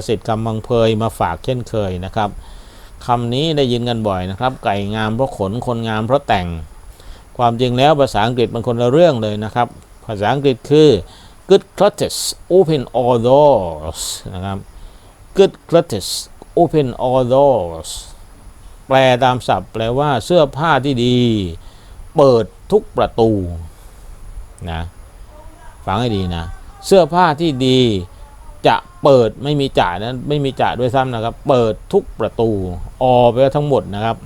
สิทธิ์กำบังเพยมาฝากเช่นเคยนะครับคำนี้ได้ยินกันบ่อยนะครับ ไก่งามเพราะขนคนงามเพราะแต่ง ความจริงแล้วภาษาอังกฤษมันคนละเรื่องเลยนะครับ ภาษาอังกฤษคือ good clothes open all doors นะครับ good clothes open all doors แปลตามศัพท์แปลว่าเสื้อผ้าที่ดี เปิดทุกประตูนะฟังให้ดีนะ เสื้อผ้าที่ดี จะเปิดไม่มีจ่ายนะไม่มีจ่ายด้วยซ้ำนะครับ เปิดทุกประตูออไปทั้งหมดนะครับ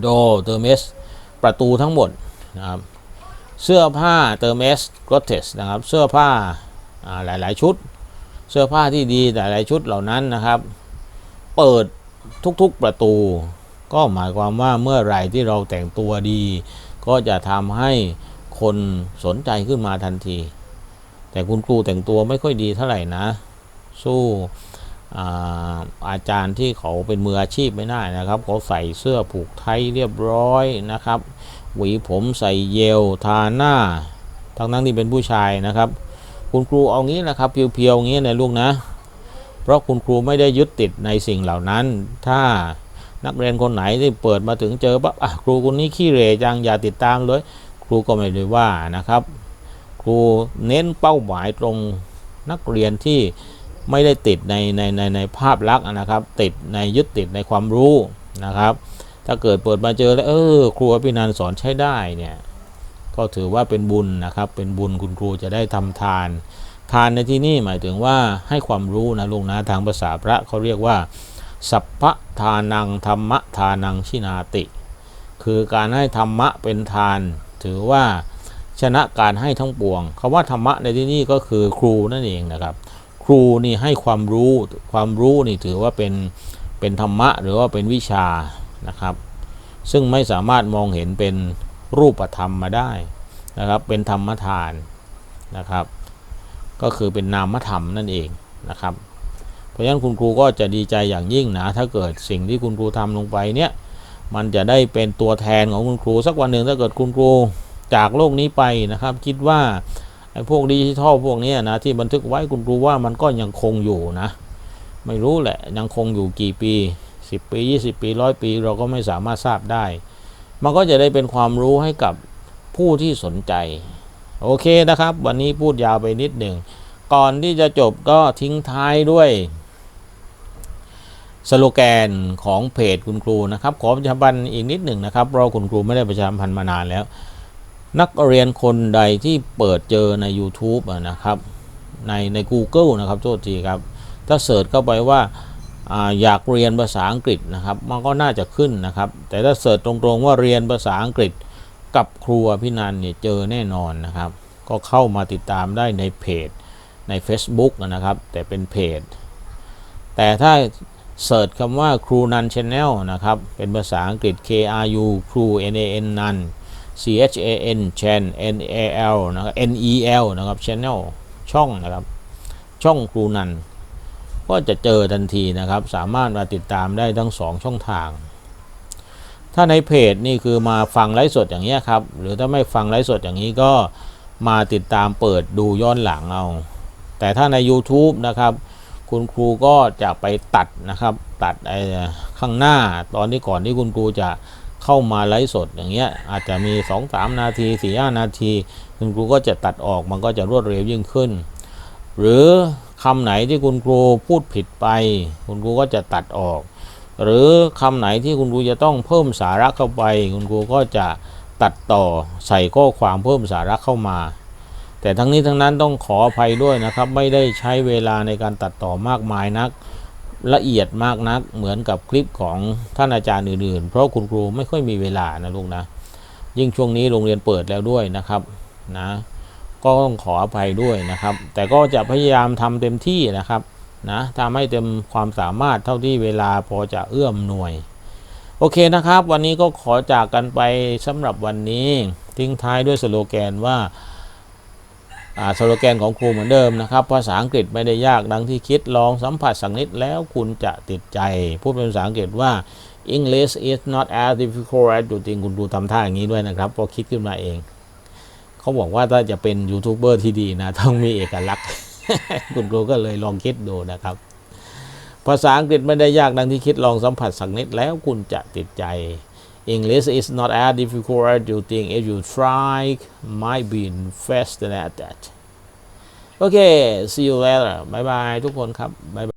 โดเตอร์เมสประตูทั้งหมดนะครับเสื้อผ้าเตอร์เมสกรเทสนะครับเสื้อผ้าอ่าหลาย ๆ ชุด เสื้อผ้าที่ดีหลาย ๆ ชุดเหล่านั้นนะครับ เปิดทุกๆประตู ก็หมายความว่าเมื่อไรที่เราแต่งตัวดี ก็จะทำให้คนสนใจขึ้นมาทันที แต่คุณครูแต่งตัวไม่ค่อยดีเท่าไหร่นะ สู้อาอาจารย์ที่เขาเป็นมืออาชีพไม่ได้นะครับ เขาใส่เสื้อผูกไทยเรียบร้อยนะครับ หวีผมใส่เยลทาหน้า ทั้งนั้นที่เป็นผู้ชายนะครับ คุณครูเอางี้นะครับเพียวๆงี้นะลูกนะ เพราะคุณครูไม่ได้ยึดติดในสิ่งเหล่านั้น ถ้านักเรียนคนไหนที่เปิดมาถึงเจอปั๊บครูคนนี้ขี้เหร่จังอย่าติดตามเลย ครูก็ไม่ได้ว่านะครับ ครูเน้นเป้าหมายตรงนักเรียนที่ไม่ได้ติดในในในในภาพลักษณ์นะครับ ติดในยึดติดในความรู้นะครับ ถ้าเกิดเปิดมาเจอแล้วเออครูอภินันสอนใช้ได้เนี่ยก็ถือว่าเป็นบุญนะครับ เป็นบุญคุณครูจะได้ทำทาน ทานในที่นี่หมายถึงว่าให้ความรู้นะลุงนะทางภาษาพระเขาเรียกว่า สัพพทานังธรรมทานังชินาติ คือการให้ธรรมะเป็นทาน ถือว่า ชนะการให้ทั้งปวงคำว่าธรรมะในที่นี้ก็คือครูนั่นเองนะครับ ครูนี่ให้ความรู้ความรู้นี่ถือว่าเป็นเป็นธรรมะหรือว่าเป็นวิชานะครับ ซึ่งไม่สามารถมองเห็นเป็นรูปธรรมมาได้นะครับ เป็นธรรมทานนะครับ ก็คือเป็นนามธรรมนั่นเองนะครับ เพราะฉะนั้นคุณครูก็จะดีใจอย่างยิ่งนะถ้าเกิดสิ่งที่คุณครูทำลงไปเนี่ยมันจะได้เป็นตัวแทนของคุณครูสักวันหนึ่งถ้าเกิดคุณครู จากโลกนี้ไปนะครับ คิดว่าไอ้พวกดิจิทัลพวกนี้นะที่บันทึกไว้คุณครูว่ามันก็ยังคงอยู่นะ ไม่รู้แหละยังคงอยู่กี่ปี 10 ปี 20 ปีร้อยปี เราก็ไม่สามารถทราบได้ มันก็จะได้เป็นความรู้ให้กับผู้ที่สนใจ โอเคนะครับ วันนี้พูดยาวไปนิดหนึ่งก่อนที่จะจบก็ทิ้งท้ายด้วยสโลแกนของเพจคุณครูนะครับ ขอประชาพันธ์อีกนิดหนึ่งนะครับเพราะคุณครูไม่ได้ประชาพันธ์มานานแล้ว นักเรียนคนใดที่เปิดเจอใน YouTube นะครับ ในใน Google นะครับโทษทีครับ ถ้าเสิร์ชเข้าไปว่าอยากเรียนภาษาอังกฤษนะครับ มันก็น่าจะขึ้นนะครับ แต่ถ้าเสิร์ชตรงๆว่าเรียนภาษาอังกฤษกับครูพี่นันเนี่ยเจอแน่นอนนะครับ ก็เข้ามาติดตามได้ในเพจใน Facebook นะครับ แต่เป็นเพจ แต่ถ้าเสิร์ชคำว่าครูนันชแนลนะครับ เป็นภาษาอังกฤษ K R U ครู N A N นัน C H A N chan N A L นะครับ N E L นะครับ channel ช่องนะครับ ช่องครูนัน ก็จะเจอทันทีนะครับ สามารถมาติดตามได้ทั้ง 2 ช่องทาง ถ้าในเพจนี่คือมาฟังไลฟ์สดอย่างนี้ครับ หรือถ้าไม่ฟังไลฟ์สดอย่างนี้ก็มาติดตามเปิดดูย้อนหลังเอา แต่ถ้าใน YouTube นะครับ คุณครูก็จะไปตัดนะครับ ตัดไอ้ข้างหน้าตอนที่ก่อนที่คุณครูจะ เข้ามาไลฟ์สดอย่างเงี้ยอาจจะมี 2-3 นาที4 5นาที คุณครูก็จะตัดออกมันก็จะรวดเร็วยิ่งขึ้น หรือคำไหนที่คุณครูพูดผิดไป คุณครูก็จะตัดออก หรือคำไหนที่คุณครูจะต้องเพิ่มสาระเข้าไป คุณครูก็จะตัดต่อใส่ข้อความเพิ่มสาระเข้ามา แต่ทั้งนี้ทั้งนั้นต้องขออภัยด้วยนะครับ ไม่ได้ใช้เวลาในการตัดต่อมากมายนัก ละเอียดมากนักเหมือนกับคลิปของท่านอาจารย์อื่นๆ เพราะคุณครูไม่ค่อยมีเวลานะลูกนะ ยิ่งช่วงนี้โรงเรียนเปิดแล้วด้วยนะครับนะก็ต้องขออภัยด้วยนะครับ แต่ก็จะพยายามทำเต็มที่นะครับนะทำให้เต็มความสามารถเท่าที่เวลาพอจะเอื้อมหน่วย โอเคนะครับ วันนี้ก็ขอจากกันไปสำหรับวันนี้ ทิ้งท้ายด้วยสโลแกนว่า สโลแกนของครูเหมือนเดิมนะครับ ภาษาอังกฤษไม่ได้ยากดังที่คิดลองสัมผัสสักนิดแล้วคุณจะติดใจ พูดเป็นภาษาอังกฤษว่า English is not as difficult as you think คุณดูทำท่าอย่างนี้ด้วยนะครับพอคิดขึ้นมาเอง เขาบอกว่าถ้าจะเป็นยูทูบเบอร์ที่ดีนะ ต้องมีเอกลักษณ์ คุณครูก็เลยลองคิดดูนะครับ ภาษาอังกฤษไม่ได้ยากดังที่คิดลองสัมผัสสักนิดแล้วคุณจะติดใจ English is not as difficult as you think if you try might be faster at that โอเค see you later บายบายทุกคนครับบา